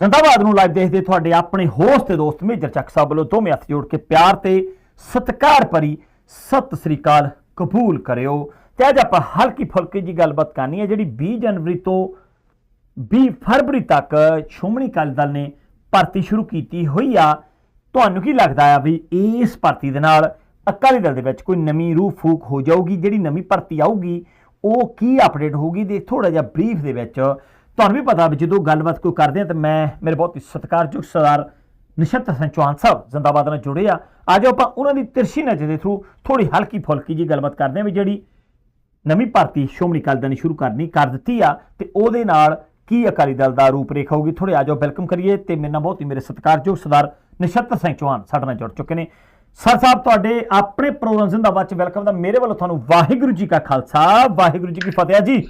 ਜ਼ਿੰਦਾਬਾਦ ਨੂੰ ਲਾਈਵ ਦੇਖਦੇ ਤੁਹਾਡੇ ਆਪਣੇ ਹੋਸਟ ਤੇ ਦੋਸਤ ਮੇਜਰ ਚੱਕ ਸਾਹਿਬ ਵੱਲੋਂ ਦੋਵੇਂ ਹੱਥ ਜੋੜ ਕੇ ਪਿਆਰ ਤੇ ਸਤਿਕਾਰ ਭਰੀ ਸਤਿ ਸ੍ਰੀ ਅਕਾਲ ਕਬੂਲ ਕਰਿਓ। ਤੇ ਅੱਜ ਆਪਾਂ ਹਲਕੀ ਫੁਲਕੀ ਜੀ ਗੱਲਬਾਤ ਕਰਨੀ ਹੈ, ਜਿਹੜੀ 20 ਜਨਵਰੀ ਤੋਂ 20 ਫਰਵਰੀ ਤੱਕ ਸ਼੍ਰੋਮਣੀ ਅਕਾਲੀ ਦਲ ਨੇ ਭਰਤੀ ਸ਼ੁਰੂ ਕੀਤੀ ਹੋਈ ਆ। ਤੁਹਾਨੂੰ ਕੀ ਲੱਗਦਾ ਆ ਵੀ ਇਸ ਭਰਤੀ ਦੇ ਨਾਲ ਅਕਾਲੀ ਦਲ ਦੇ ਵਿੱਚ ਕੋਈ ਨਵੀਂ ਰੂਹ ਫੂਕ ਹੋ ਜਾਊਗੀ? ਜਿਹੜੀ ਨਵੀਂ ਭਰਤੀ ਆਊਗੀ, ਉਹ ਕੀ ਅਪਡੇਟ ਹੋਊਗੀ? ਦੇ ਥੋੜਾ ਜਿਹਾ ਬਰੀਫ ਦੇ ਵਿੱਚ ਤੁਹਾਨੂੰ ਵੀ ਪਤਾ ਵੀ ਜਦੋਂ ਗੱਲਬਾਤ ਕੋਈ ਕਰਦੇ ਆ ਤਾਂ ਮੈਂ, ਮੇਰੇ ਬਹੁਤ ਹੀ ਸਤਿਕਾਰਯੋਗ ਸਰਦਾਰ ਨਿਸ਼ਤ ਸਿੰਘ ਚੌਹਾਨ ਸਾਹਿਬ ਜ਼ਿੰਦਾਬਾਦ ਨਾਲ ਜੁੜੇ ਆ। ਅੱਜ ਆਪਾਂ ਉਹਨਾਂ ਦੀ ਤਿਰਸ਼ੀ ਨਜ਼ਰ ਦੇ ਥਰੂ ਥੋੜੀ ਹਲਕੀ ਫੁਲਕੀ ਜੀ ਗੱਲਬਾਤ ਕਰਦੇ ਆ ਵੀ ਜਿਹੜੀ ਨਵੀਂ ਭਰਤੀ ਸ਼੍ਰੋਮਣੀ ਅਕਾਲੀ ਦਲ ਨੇ ਸ਼ੁਰੂ ਕਰਨੀ, ਕਰ ਦਿੱਤੀ ਆ ਤੇ ਉਹਦੇ ਨਾਲ ਕੀ ਅਕਾਲੀ ਦਲ ਦਾ ਰੂਪ ਰੇਖਾ ਹੋਊਗੀ ਥੋੜੇ ਆਜੋ ਵੈਲਕਮ ਕਰੀਏ ਤੇ ਮੇਰੇ ਨਾਲ ਬਹੁਤ ਹੀ ਮੇਰੇ ਸਤਿਕਾਰਯੋਗ ਸਰਦਾਰ ਨਿਸ਼ਤ ਸਿੰਘ ਚੌਹਾਨ ਸਾਡੇ ਨਾਲ ਜੁੜ ਚੁੱਕੇ ਨੇ। ਸਰ ਸਾਹਿਬ, ਤੁਹਾਡੇ ਆਪਣੇ ਪ੍ਰੋਗਰਾਮ ਜ਼ਿੰਦਾਬਾਦ ਚ ਵੈਲਕਮ ਦਾ ਮੇਰੇ ਵੱਲੋਂ ਤੁਹਾਨੂੰ ਵਾਹਿਗੁਰੂ ਜੀ ਕਾ ਖਾਲਸਾ, ਵਾਹਿਗੁਰੂ ਜੀ ਕੀ ਫਤਿਹ ਜੀ।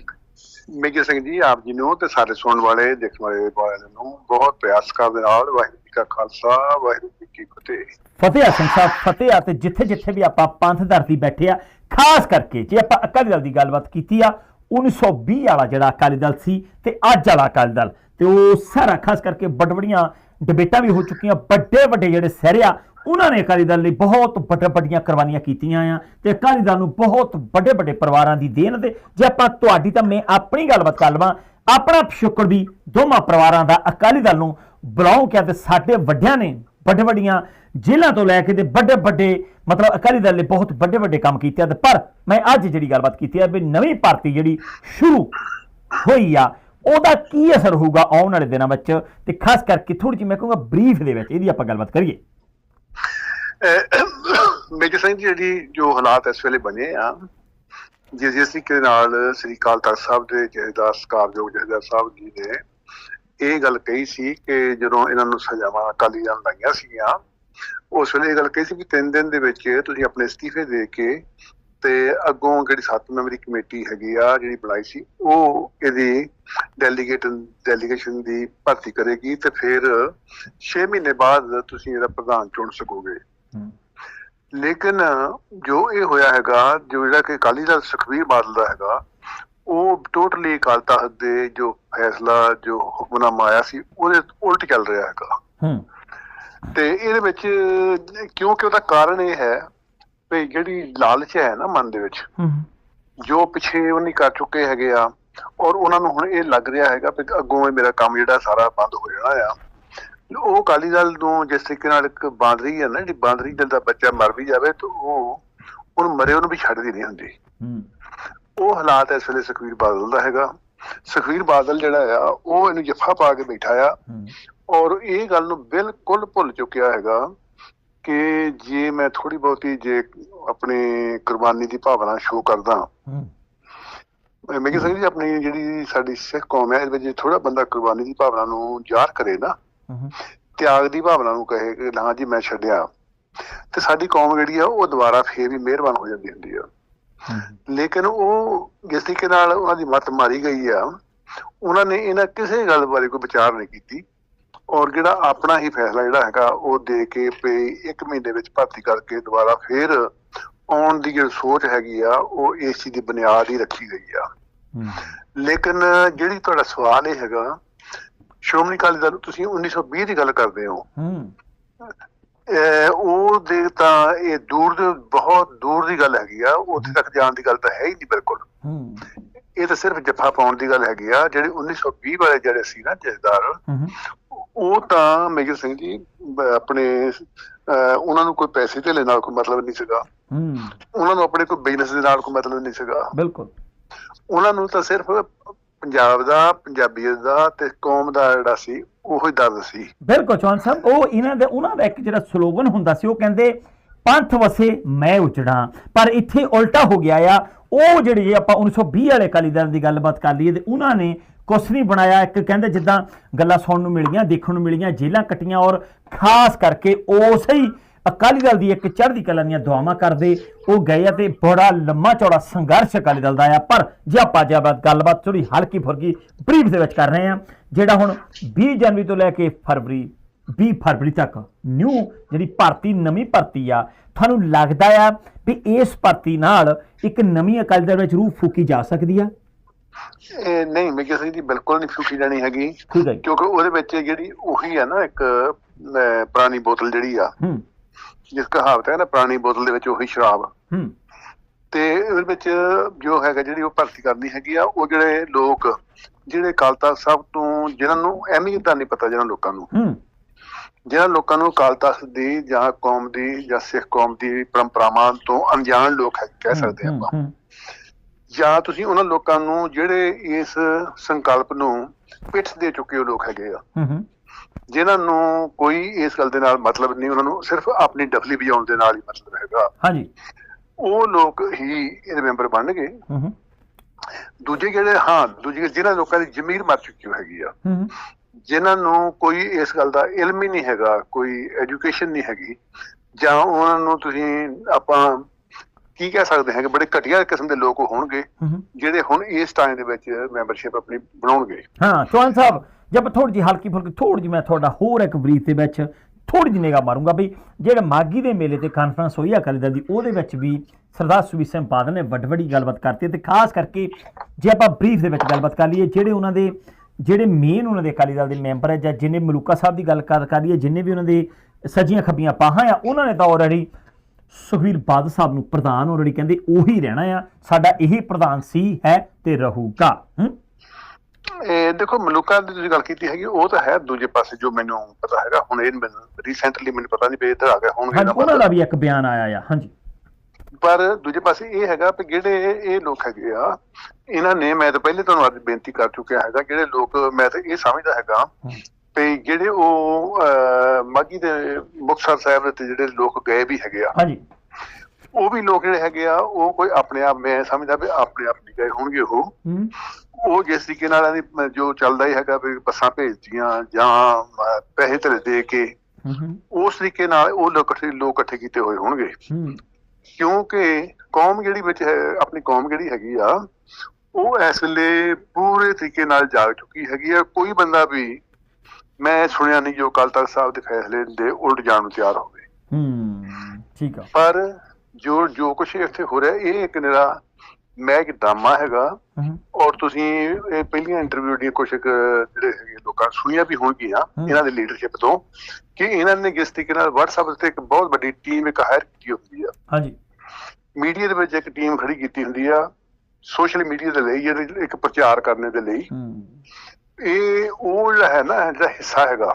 ਮੇਜਰ ਸਿੰਘ ਜੀ, ਆਪ ਜੀ ਨੂੰ ਤੇ ਸਾਰੇ ਸੁਣਨ ਵਾਲੇ, ਦੇਖਣ ਵਾਲੇ ਵਾਲਿਆਂ ਨੂੰ ਬਹੁਤ ਪਿਆਰ ਸਤਿਕਾਰ ਦੇ ਨਾਲ ਵਾਹਿਗੁਰੂ ਜੀ ਕਾ ਖਾਲਸਾ, ਵਾਹਿਗੁਰੂ ਜੀ ਕੀ ਫਤਿਹ। ਫਤਿਹ ਆ ਸਿੰਘ ਸਾਹਿਬ, ਫਤਿਹ ਆ ਤੇ ਜਿੱਥੇ ਜਿੱਥੇ ਵੀ ਆਪਾਂ ਪੰਥ ਧਰਤੀ ਬੈਠੇ ਆ, ਖਾਸ ਕਰਕੇ ਜੇ ਆਪਾਂ ਅਕਾਲੀ ਦਲ ਦੀ ਗੱਲਬਾਤ ਕੀਤੀ ਆ 1920 ਵਾਲਾ ਜਿਹੜਾ ਅਕਾਲੀ ਦਲ ਸੀ ਤੇ ਅੱਜ ਵਾਲਾ ਅਕਾਲੀ ਦਲ, ਤੇ ਉਹ ਸਾਰਾ ਖਾਸ ਕਰਕੇ ਬੜਵੜੀਆਂ ਡਿਬੇਟਾਂ ਵੀ ਹੋ ਚੁੱਕੀਆਂ, ਵੱਡੇ ਵੱਡੇ ਜਿਹੜੇ ਸਹਿਰੇ ਆ ਉਹਨਾਂ ਨੇ ਅਕਾਲੀ ਦਲ ਲਈ ਬਹੁਤ ਵੱਡੇ ਵੱਡੀਆਂ ਕੁਰਬਾਨੀਆਂ ਕੀਤੀਆਂ ਆ ਤੇ ਅਕਾਲੀ ਦਲ ਨੂੰ ਬਹੁਤ ਵੱਡੇ ਵੱਡੇ ਪਰਿਵਾਰਾਂ ਦੀ ਦੇਣ ਤੇ ਜੇ ਆਪਾਂ ਤੁਹਾਡੀ ਤਾਂ ਮੈਂ ਆਪਣੀ ਗੱਲਬਾਤ ਕਰ ਲਵਾਂ, ਆਪਣਾ ਸ਼ੁਕਰ ਵੀ ਦੋਵਾਂ ਪਰਿਵਾਰਾਂ ਦਾ ਅਕਾਲੀ ਦਲ ਨੂੰ ਬਿਲੋਂਗ ਕਿਹਾ ਤੇ ਸਾਡੇ ਵੱਡਿਆਂ ਨੇ ਵੱਡੇ ਵੱਡੀਆਂ ਜੇਲ੍ਹਾਂ ਤੋਂ ਲੈ ਕੇ ਤੇ ਵੱਡੇ ਵੱਡੇ, ਮਤਲਬ ਅਕਾਲੀ ਦਲ ਨੇ ਬਹੁਤ ਵੱਡੇ ਵੱਡੇ ਕੰਮ ਕੀਤੇ ਆ ਤੇ ਪਰ ਮੈਂ ਅੱਜ ਜਿਹੜੀ ਗੱਲਬਾਤ ਕੀਤੀ ਆ ਵੀ ਨਵੀਂ ਭਰਤੀ ਜਿਹੜੀ ਸ਼ੁਰੂ ਹੋਈ ਆ ਉਹਦਾ ਕੀ ਅਸਰ ਹੋਊਗਾ ਆਉਣ ਵਾਲੇ ਦਿਨਾਂ ਵਿੱਚ? ਤੇ ਖਾਸ ਕਰਕੇ ਥੋੜੀ ਜਿਹੀ ਮੈਂ ਕਹੂੰਗਾ ਬਰੀਫ ਦੇ ਵਿੱਚ, ਇਹਦੀ ਆਪਾਂ ਗੱਲਬਾਤ ਕਰੀਏ। ਮੇਜਰ ਸਿੰਘ ਜਿਹੜੀ ਜੋ ਹਾਲਾਤ ਇਸ ਵੇਲੇ ਬਣੇ ਆ, ਜਿਸ ਜਿਸ ਤਰੀਕੇ ਨਾਲ ਸ੍ਰੀ ਅਕਾਲ ਤਖਤ ਸਾਹਿਬ ਦੇ ਜਥੇਦਾਰ ਸਤਿਕਾਰਯੋਗ ਜਥੇਦਾਰ ਸਾਹਿਬ ਜੀ ਨੇ ਇਹ ਗੱਲ ਕਹੀ ਸੀ ਕਿ ਜਦੋਂ ਇਹਨਾਂ ਨੂੰ ਸਜ਼ਾਵਾਂ ਅਕਾਲੀ ਦਲ ਲਾਈਆਂ ਸੀਗੀਆਂ, ਉਸ ਵੇਲੇ ਇਹ ਗੱਲ ਕਹੀ ਸੀ ਕਿ ਤਿੰਨ ਦਿਨ ਦੇ ਵਿੱਚ ਤੁਸੀਂ ਆਪਣੇ ਅਸਤੀਫੇ ਦੇ ਕੇ ਤੇ ਅੱਗੋਂ ਜਿਹੜੀ ਸੱਤ ਮੈਂਬਰੀ ਕਮੇਟੀ ਹੈਗੀ ਆ ਜਿਹੜੀ ਬਣਾਈ ਸੀ ਉਹ ਇਹਦੀ ਡੈਲੀਗੇਟ ਡੈਲੀਗੇਸ਼ਨ ਦੀ ਭਰਤੀ ਕਰੇਗੀ ਤੇ ਫਿਰ 6 ਮਹੀਨੇ ਬਾਅਦ ਤੁਸੀਂ ਇਹਦਾ ਪ੍ਰਧਾਨ ਚੁਣ ਸਕੋਗੇ। ਲੇਕਿਨ ਜੋ ਇਹ ਹੋਇਆ ਹੈਗਾ ਜੋ ਜਿਹੜਾ ਕਿ ਅਕਾਲੀ ਦਲ ਸੁਖਬੀਰ ਬਾਦਲ ਦਾ ਹੈਗਾ ਉਹ ਟੋਟਲੀ ਅਕਾਲ ਤਖਤ ਦੇ ਜੋ ਫੈਸਲਾ ਜੋ ਹੁਕਮਨਾਮਾ ਆਇਆ ਸੀ ਉਹਦੇ ਉਲਟ ਚੱਲ ਰਿਹਾ ਹੈਗਾ। ਹੂੰ। ਤੇ ਇਹਦੇ ਵਿੱਚ ਕਿਉਂਕਿ ਉਹਦਾ ਕਾਰਨ ਇਹ ਹੈ ਵੀ ਜਿਹੜੀ ਲਾਲਚ ਹੈ ਨਾ ਮਨ ਦੇ ਵਿੱਚ ਜੋ ਪਿਛੇ ਉਹ ਨਹੀਂ ਕਰ ਚੁੱਕੇ ਹੈਗੇ ਆ ਔਰ ਉਹਨਾਂ ਨੂੰ ਹੁਣ ਇਹ ਲੱਗ ਰਿਹਾ ਹੈਗਾ ਕਿ ਅੱਗੋਂ ਇਹ ਮੇਰਾ ਕੰਮ ਜਿਹੜਾ ਸਾਰਾ ਬੰਦ ਹੋ ਜਾਣਾ ਆ। ਉਹ ਅਕਾਲੀ ਦਲ ਨੂੰ ਜਿਸ ਤਰੀਕੇ ਨਾਲ ਇੱਕ ਬਾਂਦਰੀ ਹੈ ਨਾ ਜਿਹੜੀ ਬਾਂਦਰੀ ਦਿਲ ਦਾ ਬੱਚਾ ਮਰ ਵੀ ਜਾਵੇ ਤਾਂ ਉਹ ਉਹਨੂੰ ਮਰੇ ਉਹਨੂੰ ਵੀ ਛੱਡਦੀ ਨਹੀਂ ਹੁੰਦੀ। ਉਹ ਹਾਲਾਤ ਇਸ ਵੇਲੇ ਸੁਖਵੀਰ ਬਾਦਲ ਦਾ ਹੈਗਾ। ਸੁਖਵੀਰ ਬਾਦਲ ਜਿਹੜਾ ਆ ਉਹ ਇਹਨੂੰ ਜੱਫਾ ਪਾ ਕੇ ਬੈਠਾ ਆ। ਔਰ ਇਹ ਗੱਲ ਨੂੰ ਬਿਲਕੁਲ ਭੁੱਲ ਚੁੱਕਿਆ ਹੈਗਾ ਕਿ ਜੇ ਮੈਂ ਥੋੜੀ ਬਹੁਤੀ ਜੇ ਆਪਣੀ ਕੁਰਬਾਨੀ ਦੀ ਭਾਵਨਾ ਸ਼ੋਅ ਕਰਦਾ ਮੈਂ ਕਿਹਾ ਜੀ ਆਪਣੀ ਜਿਹੜੀ ਸਾਡੀ ਸਿੱਖ ਕੌਮ ਹੈ ਇਹਦੇ ਵਿੱਚ ਥੋੜਾ ਬੰਦਾ ਕੁਰਬਾਨੀ ਦੀ ਭਾਵਨਾ ਨੂੰ ਜ਼ਾਹਰ ਕਰੇ ਨਾ ਤਿਆਗ ਦੀ ਭਾਵਨਾ ਨੂੰ ਕਹੇ ਕਿ ਨਾ ਜੀ ਮੈਂ ਛੱਡਿਆ। ਤੇ ਸਾਡੀ ਕੌਮ ਜਿਹੜੀ ਆ ਉਹ ਦੁਬਾਰਾ ਫੇਰ ਵੀ ਮਿਹਰਬਾਨ ਹੋ ਜਾਂਦੀ ਹੁੰਦੀ ਆ। ਲੇਕਿਨ ਉਹ ਜਿਸ ਤਰੀਕੇ ਨਾਲ ਉਹਨਾਂ ਦੀ ਮੱਤ ਮਾਰੀ ਗਈ ਆ ਉਹਨਾਂ ਨੇ ਇਹਨਾਂ ਕਿਸੇ ਗੱਲ ਬਾਰੇ ਕੋਈ ਵਿਚਾਰ ਨਹੀਂ ਕੀਤੀ। ਔਰ ਜਿਹੜਾ ਆਪਣਾ ਹੀ ਫੈਸਲਾ ਜਿਹੜਾ ਹੈਗਾ ਉਹ ਦੇ ਕੇ ਪੇ ਇੱਕ ਮਹੀਨੇ ਵਿੱਚ ਭਰਤੀ ਕਰਕੇ ਦੁਬਾਰਾ ਫੇਰ ਆਉਣ ਦੀ ਜਿਹੜੀ ਸੋਚ ਹੈਗੀ ਆ ਉਹ ਇਸ ਚੀਜ਼ ਦੀ ਬੁਨਿਆਦ ਹੀ ਰੱਖੀ ਗਈ ਆ। ਲੇਕਿਨ ਜਿਹੜੀ ਤੁਹਾਡਾ ਸਵਾਲ ਇਹ ਹੈਗਾ ਸ਼੍ਰੋਮਣੀ ਅਕਾਲੀ ਦਲ ਤੁਸੀਂ 1920 ਦੀ ਗੱਲ ਕਰਦੇ ਹੋ। ਉਹ ਦੇ ਤਾਂ ਇਹ ਦੂਰ ਦੇ ਬਹੁਤ ਦੂਰ ਦੀ ਗੱਲ ਹੈਗੀ ਆ ਉੱਥੇ ਤੱਕ ਜਾਣ ਦੀ ਗੱਲ ਤਾਂ ਹੈ ਹੀ ਨਹੀਂ ਬਿਲਕੁਲ। ਇਹ ਤਾਂ ਸਿਰਫ ਜੱਫਾ ਪਾਉਣ ਦੀ ਗੱਲ ਹੈਗੀ ਆ ਜਿਹੜੇ 1920 ਵਾਲੇ ਜਿਹੜੇ ਸੀ ਨਾ ਜਥੇਦਾਰ ਉਹ ਤਾਂ ਮੇਜਰ ਸਿੰਘ ਜੀ ਆਪਣੇ ਉਹਨਾਂ ਨੂੰ ਕੋਈ ਪੈਸੇ ਧੇਲੇ ਨਾਲ ਕੋਈ ਮਤਲਬ ਨਹੀਂ ਸੀਗਾ। ਉਹਨਾਂ ਨੂੰ ਆਪਣੇ ਕੋਈ ਬਿਜ਼ਨਸ ਦੇ ਨਾਲ ਕੋਈ ਮਤਲਬ ਨਹੀਂ ਸੀਗਾ। ਬਿਲਕੁਲ। ਉਹਨਾਂ ਨੂੰ ਤਾਂ ਸਿਰਫ ਪੰਜਾਬ ਦਾ ਪੰਜਾਬੀਅਤ ਦਾ ਤੇ ਕੌਮ ਦਾ ਜਿਹੜਾ ਸੀ ਉਹੋ ਹੀ ਦਰਦ ਸੀ। ਬਿਲਕੁਲ ਚੌਹਾਨ ਸਾਹਿਬ ਉਹ ਇਹਨਾਂ ਦੇ ਉਹਨਾਂ ਦਾ ਇੱਕ ਜਿਹੜਾ ਸਲੋਗਨ ਹੁੰਦਾ ਸੀ ਉਹ ਕਹਿੰਦੇ ਪੰਥ ਵਸੇ ਮੈਂ ਉਜੜਾਂ ਪਰ ਇੱਥੇ ਉਲਟਾ ਹੋ ਗਿਆ ਆ ਉਹ ਜਿਹੜੀ ਜੇ ਆਪਾਂ 1920 ਵਾਲੇ ਅਕਾਲੀ ਦਲ ਦੀ ਗੱਲਬਾਤ ਕਰ ਲਈਏ ਤੇ ਉਹਨਾਂ ਨੇ ਕੁਛ ਨਹੀਂ ਬਣਾਇਆ। ਇੱਕ ਕਹਿੰਦੇ ਜਿੱਦਾਂ ਗੱਲਾਂ ਸੁਣਨ ਨੂੰ ਮਿਲੀਆਂ, ਦੇਖਣ ਨੂੰ ਮਿਲੀਆਂ ਜੇਲਾਂ ਕੱਟੀਆਂ ਔਰ ਖਾਸ ਕਰਕੇ ਉਸੇ ਹੀ ਅਕਾਲੀ ਦਲ ਦੀ ਇੱਕ ਚੜ੍ਹਦੀ ਕਲਾ ਦੀਆਂ ਦੁਆਵਾਂ ਕਰਦੇ ਉਹ ਗਏ ਆ ਤੇ ਬੜਾ ਲੰਮਾ ਚੌੜਾ ਸੰਘਰਸ਼ ਅਕਾਲੀ ਦਲ ਦਾ ਆ ਪਰ ਜੇ ਆਪਾਂ ਜੇ ਆਪਾਂ ਗੱਲਬਾਤ ਥੋੜੀ ਹਲਕੀ ਫੁਰਕੀ ਬਰੀਫ ਦੇ ਵਿੱਚ ਕਰ ਰਹੇ ਆ ਜਿਹੜਾ ਹੁਣ 20 ਜਨਵਰੀ ਤੋਂ ਲੈ ਕੇ ਫਰਵਰੀ 20 ਫਰਵਰੀ ਤੱਕ। ਨਿਊ ਜਿਹੜੀ ਭਰਤੀ ਨਵੀਂ ਭਰਤੀ ਆ ਤੁਹਾਨੂੰ ਲੱਗਦਾ ਆ ਵੀ ਇਸ ਭਰਤੀ ਨਾਲ ਇੱਕ ਨਵੀਂ ਅਕਾਲੀ ਦਲ ਵਿੱਚ ਰੂਹ ਫੂਕੀ ਜਾ ਸਕਦੀ ਆ? ਇਹ ਨਹੀਂ ਮੇਜਰ ਸਿੰਘ ਦੀ ਬਿਲਕੁਲ ਨਹੀਂ ਫੂਕੀ ਜਾਣੀ ਹੈਗੀ। ਕਿਉਂਕਿ ਉਹਦੇ ਵਿੱਚ ਜਿਹੜੀ ਉਹੀ ਆ ਨਾ ਇੱਕ ਪੁਰਾਣੀ ਬੋਤਲ ਜਿਹੜੀ ਆ। ਹੂੰ। ਜਿਸ ਕਹਾਵਤ ਹੈ ਨਾ ਪੁਰਾਣੀ ਬੋਤਲ ਦੇ ਵਿੱਚ ਉਹੀ ਸ਼ਰਾਬ। ਹੂੰ। ਤੇ ਉਹਦੇ ਵਿੱਚ ਜੋ ਹੈਗਾ ਜਿਹੜੀ ਉਹ ਭਰਤੀ ਕਰਨੀ ਹੈਗੀ ਆ ਉਹ ਜਿਹੜੇ ਲੋਕ ਜਿਹੜੇ ਤਖਤ ਸਾਹਿਬ ਤੋਂ ਜਿਨ੍ਹਾਂ ਨੂੰ ਅਹਿਮੀਅਤ ਦਾ ਨਹੀਂ ਪਤਾ ਜਿਹਨਾਂ ਲੋਕਾਂ ਨੂੰ। ਜਿਹਨਾਂ ਲੋਕਾਂ ਨੂੰ ਅਕਾਲ ਤਖਤ ਦੀ ਜਾਂ ਕੌਮ ਦੀ ਜਾਂ ਸਿੱਖ ਕੌਮ ਦੀ ਪਰੰਪਰਾਵਾਂ ਤੋਂ ਅਣਜਾਣ ਲੋਕ ਹੈ ਕਹਿ ਸਕਦੇ ਆਪਾਂ। ਜਾਂ ਤੁਸੀਂ ਉਹਨਾਂ ਲੋਕਾਂ ਨੂੰ ਜਿਹੜੇ ਇਸ ਸੰਕਲਪ ਨੂੰ ਪਿੱਠ ਦੇ ਚੁੱਕੇ ਲੋਕ ਹੈਗੇ ਆ ਜਿਨ੍ਹਾਂ ਨੂੰ ਕੋਈ ਇਸ ਗੱਲ ਦੇ ਨਾਲ ਮਤਲਬ ਨਹੀਂ ਉਹਨਾਂ ਨੂੰ ਸਿਰਫ ਆਪਣੀ ਡਫਲੀ ਵਜਾਉਣ ਦੇ ਨਾਲ ਹੀ ਮਤਲਬ ਹੈਗਾ। ਹਾਂਜੀ। ਉਹ ਲੋਕ ਹੀ ਇਹਦੇ ਮੈਂਬਰ ਬਣਨਗੇ। ਹੂੰ ਹੂੰ। ਦੂਜੇ ਜਿਹੜੇ ਹਾਂ ਦੂਜੇ ਜਿਹਨਾਂ ਲੋਕਾਂ ਦੀ ਜ਼ਮੀਰ ਮਰ ਚੁੱਕੀ ਹੈਗੀ ਆ। ਜਿਨ੍ਹਾਂ ਨੂੰ ਕੋਈ ਇਸ ਗੱਲ ਦਾ ਇਲਮ ਹੀ ਨਹੀਂ ਹੈਗਾ ਕੋਈ ਐਜੂਕੇਸ਼ਨ ਨਹੀਂ ਹੈਗੀ ਜਾਂ ਉਹਨਾਂ ਨੂੰ ਤੁਸੀਂ ਆਪਾਂ ਕੀ ਕਹਿ ਸਕਦੇ ਹਾਂ ਕਿ ਬੜੇ ਘਟੀਆ ਕਿਸਮ ਦੇ ਲੋਕ ਹੋਣਗੇ। ਜਿਹੜੇ ਹੁਣ ਇਸ ਟਾਈਮ ਦੇ ਵਿੱਚ ਮੈਂਬਰਸ਼ਿਪ ਆਪਣੀ ਬਣਾਉਣਗੇ ਹਾਂ ਚੌਹਾਨ ਸਾਹਿਬ ਜਦ ਥੋੜੀ ਜੀ ਹਲਕੀ ਫੁਲਕੀ ਥੋੜੀ ਜੀ ਮੈਂ ਤੁਹਾਡਾ ਹੋਰ ਇੱਕ ਬਰੀਫ ਦੇ ਵਿੱਚ ਥੋੜੀ ਜਿਹੀ ਨਿਗਾਹ ਮਾਰੂੰਗਾ ਵੀ ਜਿਹੜਾ ਮਾਗੀ ਦੇ ਮੇਲੇ ਤੇ ਕਾਨਫਰੰਸ ਹੋਈ ਆ ਅਕਾਲੀ ਦੀ ਉਹਦੇ ਵਿੱਚ ਵੀ ਸਰਦਾਰ ਸੁਵੀ ਸਿੰਘ ਬਾਦਲ ਨੇ ਵੱਡ ਵੱਡੀ ਗੱਲਬਾਤ ਕਰਤੀ ਤੇ ਖਾਸ ਕਰਕੇ ਜੇ ਆਪਾਂ ਬਰੀਫ ਦੇ ਵਿੱਚ ਗੱਲਬਾਤ ਕਰ ਲਈਏ ਜਿਹੜੇ ਉਹਨਾਂ ਦੇ ਜਿਹੜੇ ਮੇਨ ਉਹਨਾਂ ਦੇ ਅਕਾਲੀ ਦਲ ਦੇ ਮੈਂਬਰ ਹੈ ਜਾਂ ਜਿਨੇ ਮਲੂਕਾ ਸਾਹਿਬ ਦੀ ਗੱਲ ਕਰ ਕਰ ਲਈਏ ਜਿੰਨੇ ਵੀ ਉਹਨਾਂ ਦੇ ਸਜੀਆਂ ਖੱਬੀਆਂ ਪਾਹਾਂ ਆ ਉਹਨਾਂ ਨੇ ਤਾਂ ਆਲਰੇਡੀ ਸੁਖਵੀਰ ਬਾਦਲ ਸਾਹਿਬ ਨੂੰ ਪ੍ਰਧਾਨ ਆਲਰੇਡੀ ਕਹਿੰਦੇ ਉਹੀ ਰਹਿਣਾ ਆ ਸਾਡਾ ਇਹੀ ਪ੍ਰਧਾਨ ਸੀ ਹੈ ਤੇ ਰਹੂਗਾ। ਹੂੰ? ਇਹ ਦੇਖੋ ਮਲੂਕਾ ਦੀ ਤੁਸੀਂ ਗੱਲ ਕੀਤੀ ਹੈਗੀ ਉਹ ਤਾਂ ਹੈ ਦੂਜੇ ਪਾਸੇ ਜੋ ਮੈਨੂੰ ਪਤਾ ਹੈਗਾ ਹੁਣ ਇਹ ਰੀਸੈਂਟਲੀ ਮੈਨੂੰ ਪਤਾ ਨਹੀਂ ਵੀ ਇੱਧਰ ਆ ਗਿਆ ਹੋਣਗੇ ਨਾ ਉਹਨਾਂ ਦਾ ਵੀ ਇੱਕ ਬਿਆਨ ਆਇਆ ਆ ਹਾਂਜੀ। ਪਰ ਦੂਜੇ ਪਾਸੇ ਇਹ ਹੈਗਾ ਕਿ ਜਿਹੜੇ ਇਹ ਲੋਕ ਹੈਗੇ ਆ ਇਹਨਾਂ ਨੇ ਮੈਂ ਤਾਂ ਪਹਿਲੇ ਤੁਹਾਨੂੰ ਅੱਜ ਬੇਨਤੀ ਕਰ ਚੁੱਕਿਆ ਹੈਗਾ ਜਿਹੜੇ ਲੋਕ ਮੈਂ ਤਾਂ ਇਹ ਸਮਝਦਾ ਹੈਗਾ ਤੇ ਜਿਹੜੇ ਉਹ ਮਾਝੀ ਦੇ ਮੁਕਤਸਰ ਸਾਹਿਬ ਦੇ ਤੇ ਜਿਹੜੇ ਲੋਕ ਗਏ ਵੀ ਹੈਗੇ ਆ। ਹਾਂਜੀ। ਉਹ ਵੀ ਲੋਕ ਜਿਹੜੇ ਹੈਗੇ ਆ ਉਹ ਕੋਈ ਆਪਣੇ ਆਪ ਮੈਂ ਸਮਝਦਾ ਵੀ ਆਪਣੇ ਆਪ ਨਹੀਂ ਗਏ ਹੋਣਗੇ ਉਹ। ਉਹ ਜਿਸ ਤਰੀਕੇ ਨਾਲ ਜੋ ਚੱਲਦਾ ਹੀ ਹੈਗਾ ਵੀ ਬੱਸਾਂ ਭੇਜਦੀਆਂ ਜਾਂ ਪੈਸੇ ਧਰੇ ਦੇ ਕੇ ਉਸ ਤਰੀਕੇ ਨਾਲ ਉਹ ਲੋਕ ਇਕੱਠੇ ਲੋਕ ਇਕੱਠੇ ਕੀਤੇ ਹੋਏ ਹੋਣਗੇ। ਕਿਉਂਕਿ ਕੌਮ ਜਿਹੜੀ ਵਿੱਚ ਹੈ ਆਪਣੀ ਕੌਮ ਜਿਹੜੀ ਹੈਗੀ ਆ ਉਹ ਇਸ ਵੇਲੇ ਪੂਰੇ ਤਰੀਕੇ ਨਾਲ ਜਾਗ ਚੁੱਕੀ ਹੈਗੀ ਆ। ਕੋਈ ਬੰਦਾ ਵੀ ਮੈਂ ਸੁਣਿਆ ਨਹੀਂ ਜੋ ਕੱਲ ਤੱਕ ਸਾਹਿਬ ਦੇ ਫੈਸਲੇ ਦੇ ਉਲਟ ਜਾਣ ਨੂੰ ਤਿਆਰ ਹੋਵੇ। ਹੂੰ ਠੀਕ ਆ। ਪਰ ਜੋ ਜੋ ਕੁਝ ਇੱਥੇ ਹੋ ਰਿਹਾ ਇਹ ਇੱਕ ਨਿਰਾ ਮੈਂ ਇੱਕ ਡਰਾਮਾ ਹੈਗਾ। ਔਰ ਤੁਸੀਂ ਇਹ ਪਹਿਲੀਆਂ ਇੰਟਰਵਿਊ ਦੀਆਂ ਕੁਝ ਜਿਹੜੇ ਹੈਗੇ ਲੋਕਾਂ ਸੁਣੀਆਂ ਵੀ ਹੋਣਗੀਆਂ। ਇਹਨਾਂ ਦੇ ਲੀਡਰਸ਼ਿਪ ਤੋਂ ਕਿ ਇਹਨਾਂ ਨੇ ਜਿਸ ਤਰੀਕੇ ਨਾਲ WhatsApp ਤੇ ਇੱਕ ਬਹੁਤ ਵੱਡੀ ਟੀਮ ਇੱਕ ਹਾਇਰ ਕੀਤੀ ਹੁੰਦੀ ਆ। ਹਾਂਜੀ। ਮੀਡੀਆ ਦੇ ਵਿੱਚ ਇੱਕ ਟੀਮ ਖੜੀ ਕੀਤੀ ਹੁੰਦੀ ਆ। ਸੋਸ਼ਲ ਮੀਡੀਆ ਦੇ ਲਈ ਜਿਹੜੀ ਇੱਕ ਪ੍ਰਚਾਰ ਕਰਨ ਦੇ ਲਈ ਇਹ ਉਹ ਜਿਹੜਾ ਹੈ ਨਾ ਜਿਹੜਾ ਹਿੱਸਾ ਹੈਗਾ।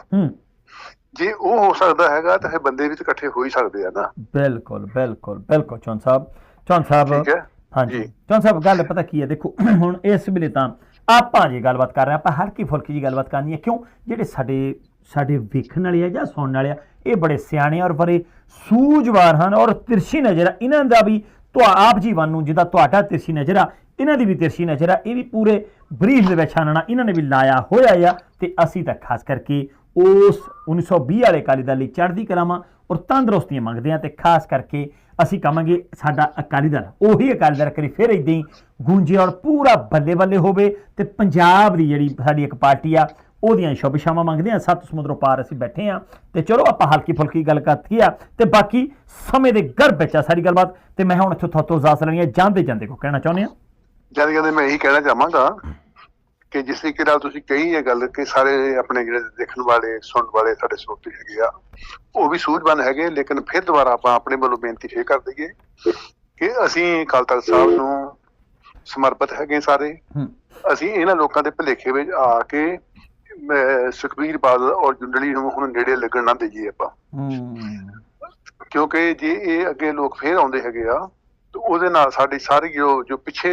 ਜੇ ਉਹ ਹੋ ਸਕਦਾ ਹੈਗਾ ਤਾਂ ਫਿਰ ਬੰਦੇ ਵੀ ਇਕੱਠੇ ਹੋ ਹੀ ਸਕਦੇ ਆ ਨਾ। ਬਿਲਕੁਲ ਬਿਲਕੁਲ ਬਿਲਕੁਲ ਚੌਨ ਸਾਹਿਬ। ਚੌਨ ਸਾਹਿਬ ਠੀਕ ਹੈ। ਹਾਂਜੀ। ਚੌਨ ਸਾਹਿਬ ਗੱਲ ਪਤਾ ਕੀ ਹੈ? ਦੇਖੋ ਹੁਣ ਇਸ ਵੇਲੇ ਤਾਂ ਆਪਾਂ ਜੀ ਗੱਲਬਾਤ ਕਰ ਰਹੇ ਆਪਾਂ ਹਲਕੀ ਫੁਲਕੀ ਜੀ ਗੱਲਬਾਤ ਕਰਨੀ ਹੈ ਕਿਉਂ? ਜਿਹੜੇ ਸਾਡੇ ਸਾਡੇ ਵੇਖਣ ਵਾਲੇ ਆ ਜਾਂ ਸੁਣਨ ਵਾਲੇ ਆ ਇਹ ਬੜੇ ਸਿਆਣੇ ਔਰ ਬੜੇ ਸੂਝਵਾਨ ਹਨ ਔਰ ਤਿਰਛੀ ਨਜ਼ਰ ਇਹਨਾਂ ਦਾ ਵੀ ਤੁਹਾ ਆਪ ਜੀਵਨ ਨੂੰ ਜਿਹਦਾ ਤੁਹਾਡਾ ਤਿਰਸੀ ਨਜ਼ਰ ਆ, ਇਹਨਾਂ ਦੀ ਵੀ ਤਿਰਸੀ ਨਜ਼ਰ ਆ, ਇਹ ਵੀ ਪੂਰੇ ਬਰੀਫ ਦੇ ਵਿੱਚ ਆਨਣਾ ਇਹਨਾਂ ਨੇ ਵੀ ਲਾਇਆ ਹੋਇਆ ਆ, ਤੇ ਅਸੀਂ ਤਾਂ ਖਾਸ ਕਰਕੇ ਉਸ 1920 ਵਾਲੇ ਅਕਾਲੀ ਦਲ ਲਈ ਚੜ੍ਹਦੀ ਕਰਾਵਾਂ ਔਰ ਤੰਦਰੁਸਤੀਆਂ ਮੰਗਦੇ ਆ ਤੇ ਖਾਸ ਕਰਕੇ ਅਸੀਂ ਕਹਾਂਗੇ ਸਾਡਾ ਅਕਾਲੀ ਦਲ, ਉਹੀ ਅਕਾਲੀ ਦਲ ਕਰੀ ਫਿਰ ਇਦਾਂ ਹੀ ਗੂੰਜੇ ਔਰ ਪੂਰਾ ਬੱਲੇ ਬੱਲੇ ਹੋਵੇ ਤੇ ਪੰਜਾਬ ਦੀ ਜਿਹੜੀ ਸਾਡੀ ਇੱਕ ਪਾਰਟੀ ਆ ਉਹਦੀਆਂ ਸ਼ੁਭ ਸ਼ਾਮਾਂ ਮੰਗਦੇ ਆ ਸੱਤ ਸਮੁੰਦਰੋਂ ਪਾਰ ਅਸੀਂ ਬੈਠੇ ਆ ਤੇ ਚਲੋ ਆਪਾਂ ਹਲਕੀ ਫੁਲਕੀ ਗੱਲ ਕਰਤੀ ਆ ਤੇ ਬਾਕੀ ਸਮੇਂ ਦੇ ਗਰਭ ਵਿੱਚ ਆ ਸਾਰੀ ਗੱਲਬਾਤ ਤੇ ਮੈਂ ਹੁਣ ਇੱਥੋਂ ਤੁਹਾਤੋਂ ਇਜਾਜ਼ਤ ਲੈਣੀ ਆ ਜਾਂਦੇ ਜਾਂਦੇ ਕੋ ਕਹਿਣਾ ਚਾਹੁੰਦੇ ਆ? ਜਦ ਕਹਿੰਦੇ ਮੈਂ ਇਹੀ ਕਹਿਣਾ ਚਾਹਾਂਗਾ ਕਿ ਜਿਸ ਤਰੀਕੇ ਨਾਲ ਤੁਸੀਂ ਕਹੀ ਇਹ ਗੱਲ ਕਿ ਸਾਰੇ ਆਪਣੇ ਜਿਹੜੇ ਦੇਖਣ ਵਾਲੇ ਸੁਣਨ ਵਾਲੇ ਸਾਡੇ ਸਰੋਤੇ ਹੈਗੇ ਆ ਉਹ ਵੀ ਸੂਝਵਾਨ ਹੈਗੇ ਲੇਕਿਨ ਫਿਰ ਦੁਬਾਰਾ ਆਪਾਂ ਆਪਣੇ ਵੱਲੋਂ ਬੇਨਤੀ ਫੇਰ ਕਰ ਦਈਏ ਕਿ ਅਸੀਂ ਅਕਾਲ ਤਖਤ ਸਾਹਿਬ ਨੂੰ ਸਮਰਪਿਤ ਹੈਗੇ ਸਾਰੇ। ਅਸੀਂ ਇਹਨਾਂ ਲੋਕਾਂ ਦੇ ਭਲੇਖੇ ਵਿੱਚ ਆ ਕੇ ਸੁਖਬੀਰ ਬਾਦਲ ਔਰ ਜੁੰਡਲੀ ਨੂੰ ਹੁਣ ਨੇੜੇ ਲੱਗਣ ਨਾ ਦੇਈਏ ਆਪਾਂ। ਕਿਉਂਕਿ ਜੇ ਇਹ ਅੱਗੇ ਲੋਕ ਫੇਰ ਆਉਂਦੇ ਹੈਗੇ ਆ ਤੇ ਉਹਦੇ ਨਾਲ ਸਾਡੀ ਸਾਰੀ ਜੋ ਜੋ ਪਿੱਛੇ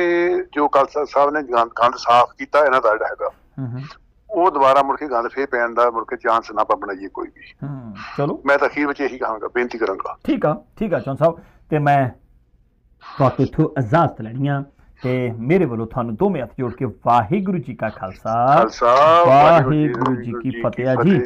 ਜੋ ਕਲਸਾ ਸਾਹਿਬ ਨੇ ਗੰਦ ਗੰਦ ਸਾਫ਼ ਕੀਤਾ ਇਹਨਾਂ ਦਾ ਜਿਹੜਾ ਹੈਗਾ ਉਹ ਦੁਬਾਰਾ ਮੁੜ ਕੇ ਗੰਦ ਫੇਰ ਪੈਣ ਦਾ ਮੁੜ ਕੇ ਚਾਂਸ ਨਾ ਆਪਾਂ ਬਣਾਈਏ ਕੋਈ ਵੀ। ਚਲੋ। ਮੈਂ ਤਾਂ ਅਖੀਰ ਵਿੱਚ ਇਹੀ ਕਹਾਂਗਾ ਬੇਨਤੀ ਕਰਾਂਗਾ। ਠੀਕ ਆ ਠੀਕ ਆ ਚੌਨ ਸਾਹਿਬ ਤੇ ਮੈਂ ਤੁਹਾਡੇ ਤੋਂ ਇਜਾਜ਼ਤ ਲੈਣੀ ਆ। ਤੇ ਮੇਰੇ ਵੱਲੋਂ ਤੁਹਾਨੂੰ ਦੋਵੇਂ ਹੱਥ ਜੋੜ ਕੇ ਵਾਹਿਗੁਰੂ ਜੀ ਕਾ ਖਾਲਸਾ ਵਾਹਿਗੁਰੂ ਜੀ ਕੀ ਫਤਿਹ ਜੀ।